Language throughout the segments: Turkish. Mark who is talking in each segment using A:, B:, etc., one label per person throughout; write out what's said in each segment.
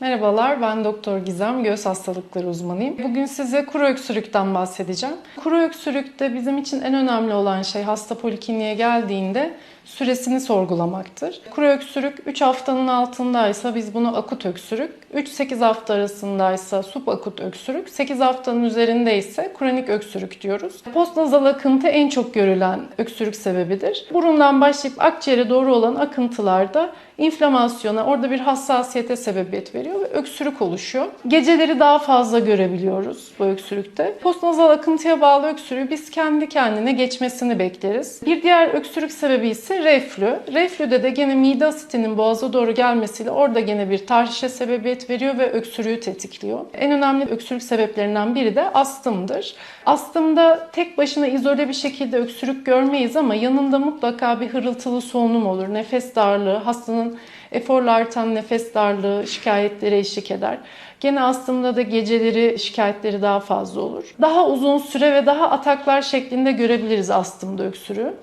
A: Merhabalar, ben Doktor Gizem, göğüs hastalıkları uzmanıyım. Bugün size kuru öksürükten bahsedeceğim. Kuru öksürükte bizim için en önemli olan şey hasta polikliniğe geldiğinde süresini sorgulamaktır. Kuru öksürük 3 haftanın altındaysa biz bunu akut öksürük, 3-8 hafta arasındaysa subakut öksürük, 8 haftanın üzerinde ise kronik öksürük diyoruz. Postnazal akıntı en çok görülen öksürük sebebidir. Burundan başlayıp akciğere doğru olan akıntılarda inflamasyona, orada bir hassasiyete sebebiyet veriyor ve öksürük oluşuyor. Geceleri daha fazla görebiliyoruz bu öksürükte. Postnazal akıntıya bağlı öksürüğü biz kendi kendine geçmesini bekleriz. Bir diğer öksürük sebebi ise reflü. Reflüde de gene mide asitinin boğaza doğru gelmesiyle orada gene bir tahrişe sebebiyet veriyor ve öksürüğü tetikliyor. En önemli öksürük sebeplerinden biri de astımdır. Astımda tek başına izole bir şekilde öksürük görmeyiz ama yanında mutlaka bir hırıltılı solunum olur. Nefes darlığı, hastanın eforla artan nefes darlığı şikayetleri eşlik eder. Gene astımda da geceleri şikayetleri daha fazla olur. Daha uzun süre ve daha ataklar şeklinde görebiliriz astımda öksürüğü.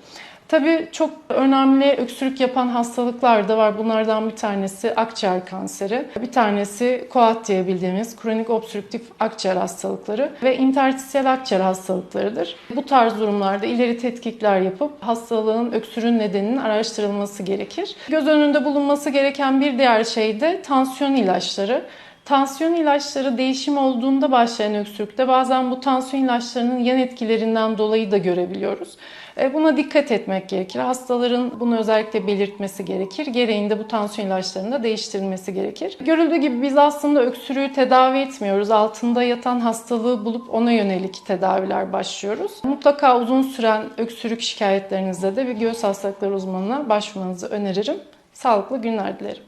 A: Tabii çok önemli öksürük yapan hastalıklar da var. Bunlardan bir tanesi akciğer kanseri, bir tanesi koat diye bildiğimiz kronik obstrüktif akciğer hastalıkları ve interstisyal akciğer hastalıklarıdır. Bu tarz durumlarda ileri tetkikler yapıp hastalığın öksürüğün nedeninin araştırılması gerekir. Göz önünde bulunması gereken bir diğer şey de tansiyon ilaçları. Tansiyon ilaçları değişim olduğunda başlayan öksürükte bazen bu tansiyon ilaçlarının yan etkilerinden dolayı da görebiliyoruz. E, Buna dikkat etmek gerekir. Hastaların bunu özellikle belirtmesi gerekir. Gereğinde bu tansiyon ilaçlarının da değiştirilmesi gerekir. Görüldüğü gibi biz aslında öksürüğü tedavi etmiyoruz. Altında yatan hastalığı bulup ona yönelik tedaviler başlıyoruz. Mutlaka uzun süren öksürük şikayetlerinizde de bir göğüs hastalıkları uzmanına başvurmanızı öneririm. Sağlıklı günler dilerim.